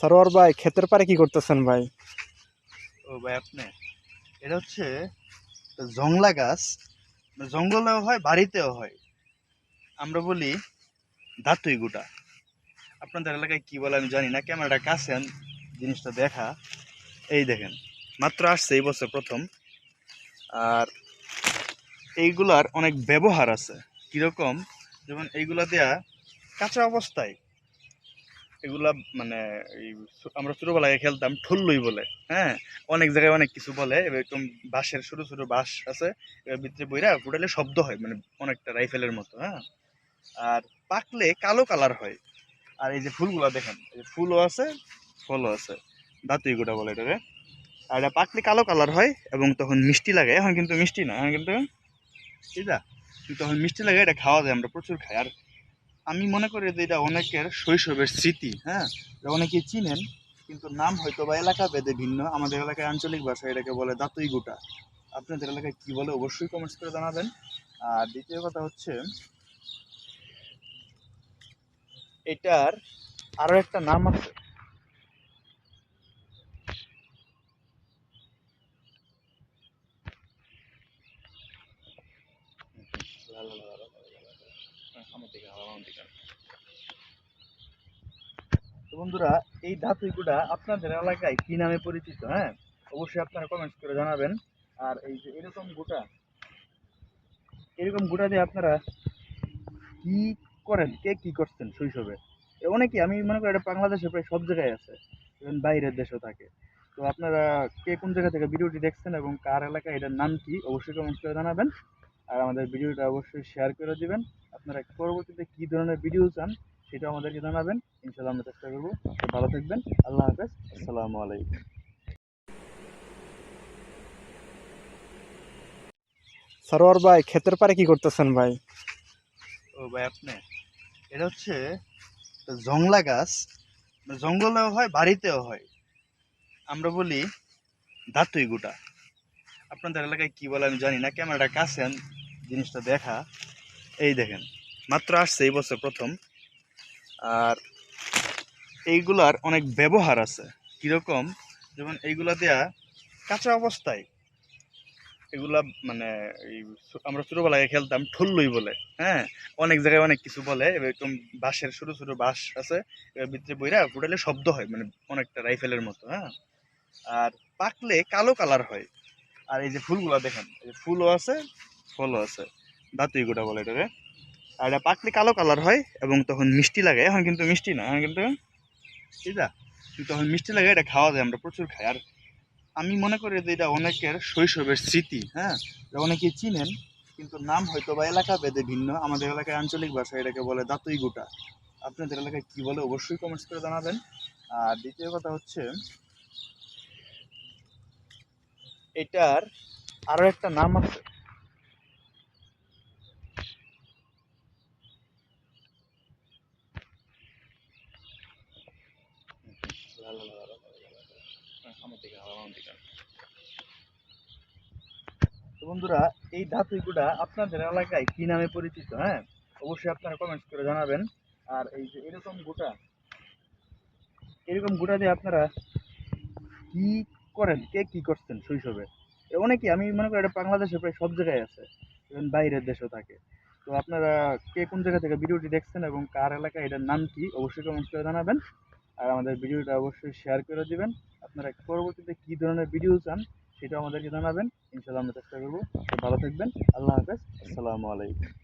সরোয়ার ভাই, ক্ষেতের পারে কি করতেছেন ভাই? ও ভাই, আপনি। এটা হচ্ছে জংলা গাছ। জঙ্গলেও হয়, বাড়িতেও হয়। আমরা বলি দাতুই গুটা আপনাদের এলাকায় কি বলে আমি জানি না, ক্যামেরাটা কাছে জিনিসটা দেখা। এই দেখেন, মাত্র আসছে এই বছর প্রথম। আর এইগুলার অনেক ব্যবহার আছে। কীরকম? যেমন এইগুলা দেয়া কাঁচা অবস্থায়। এগুলা মানে আমরা ছোটবেলায় খেলতাম ঠুল্লুই বলে হ্যাঁ? অনেক জায়গায় অনেক কিছু বলে এরকম বাঁশের ছোট ছোট বাঁশ আছে ভিতরে বইরা ফুটালে শব্দ হয় মানে অনেকটা রাইফেলের মতো হ্যাঁ? আর পাকলে কালো কালার হয়। আর এই যে ফুলগুলো দেখেন ফুলও আছে, ফলও আছে, দাঁতুই গোটা বলে এটাকে। আর এটা পাকলে কালো কালার হয় এবং তখন মিষ্টি লাগে, এখন কিন্তু মিষ্টি না, এখন কিন্তু ঠিক তখন মিষ্টি লাগে, এটা খাওয়া যায়, আমরা প্রচুর খাই। আর আমি মনে করি যে এটা অনেকের শৈশবের স্মৃতি হ্যাঁ? এটা অনেকেই চিনেন, কিন্তু নাম হয়তো বা এলাকা ভেদে ভিন্ন। আমাদের এলাকায় আঞ্চলিক ভাষায় এটাকে বলে দাঁতই গোটা। আপনাদের এলাকায় কি বলে অবশ্যই কমেন্টস করে জানাবেন। আর দ্বিতীয় কথা হচ্ছে, এটার আরও একটা নাম আছে। তো বন্ধুরা, এই ধাতুগুলা আপনাদের এলাকায় কি নামে পরিচিত হ্যাঁ? অবশ্যই আপনারা কমেন্টস করে জানাবেন। আর এই যে এরকম গোটা এরকম গোটা দিয়ে আপনারা কি করেন, কে কি করছেন শৈশবে? এ অনেকেই, আমি মনে করি এটা বাংলাদেশে প্রায় সব জায়গায় আছে ইভেন বাইরের দেশেও থাকে। তো আপনারা কে কোন জায়গা থেকে ভিডিওটি দেখছেন এবং কার এলাকায়, এটার নাম কি, অবশ্যই কমেন্টস করে জানাবেন। আর আমাদের ভিডিওটা অবশ্যই শেয়ার করে দিবেন। আপনারা পরবর্তীতে কী ধরনের ভিডিও চান সেটা আমাদেরকে জানাবেন। ইনশাল্লাহ আমরা চেষ্টা করব। ভালো থাকবেন। আল্লাহ হাফেজ। আসসালামু আলাইকুম। সরোয়ার ভাই ক্ষেতের পারে কি করতেছেন ভাই? ও ভাই আপনি? এটা হচ্ছে জংলা গাছ। জঙ্গলেও হয় বাড়িতেও হয়। আমরা বলি দাতুই গুটা। আপনাদের এলাকায় কি বলে আমি জানি না ক্যামেরাটা কাছে জিনিসটা দেখা। এই দেখেন, মাত্র আসছে এই বছর প্রথম। আর এইগুলার অনেক ব্যবহার আছে। কীরকম? যেমন এইগুলা দেয়া কাঁচা অবস্থায়। এগুলা মানে এই আমরা ছোটবেলায় খেলতাম ঠুল্লুই বলে হ্যাঁ? অনেক জায়গায় অনেক কিছু বলে, এরকম বাঁশের ছোট ছোট বাঁশ আছে, এর ভিতরে বইরা ফুটালে শব্দ হয় মানে অনেকটা রাইফেলের মতো হ্যাঁ? আর পাকলে কালো কালার হয়। আর এই যে ফুলগুলো দেখেন, এই ফুলও আছে ফলও আছে। দাঁতুই গোটা বলে এটাকে। আর এটা পাকলে কালো কালার হয় এবং তখন মিষ্টি লাগে। এখন কিন্তু মিষ্টি না, এখন কিন্তু কিন্তু তখন মিষ্টি লাগে, এটা খাওয়া যায়, আমরা প্রচুর খাই। আর আমি মনে করি যে এটা অনেকের শৈশবের স্মৃতি হ্যাঁ? এটা অনেকেই চিনেন, কিন্তু নাম হয়তো বা এলাকা ভেদে ভিন্ন। আমাদের এলাকায় আঞ্চলিক ভাষায় এটাকে বলে দাতুই গোটা। আপনাদের এলাকায় কি বলে অবশ্যই কমেন্টস করে জানাবেন। আর দ্বিতীয় কথা হচ্ছে, এটার আরও একটা নাম আছে। বন্ধুরা, এই ধাতু ধাতুগুলা আপনাদের এলাকায় কি নামে পরিচিত? হ্যাঁ অবশ্যই আপনারা কমেন্টস করে জানাবেন। আর এই যে এরকম গোটা এরকম গোটা দিয়ে আপনারা কি করেন? কে কি করছেন শৈশবে? এ অনেকেই, আমি মনে করি এটা বাংলাদেশে প্রায় সব জায়গায় আছে। ইভেন বাইরের দেশেও থাকে। তো আপনারা কে কোন জায়গা থেকে ভিডিওটি দেখছেন এবং কার এলাকায়, এটার নাম কি? অবশ্যই কমেন্টস করে জানাবেন। আর আমাদের ভিডিওটা অবশ্যই শেয়ার করে দিবেন। আপনারা পরবর্তীতে কী ধরনের ভিডিও চান, সেটাও আমাদেরকে জানাবেন। ইনশাল্লাহ আমরা চেষ্টা করব। ভালো থাকবেন। আল্লাহ হাফেজ। আসসালামু আলাইকুম।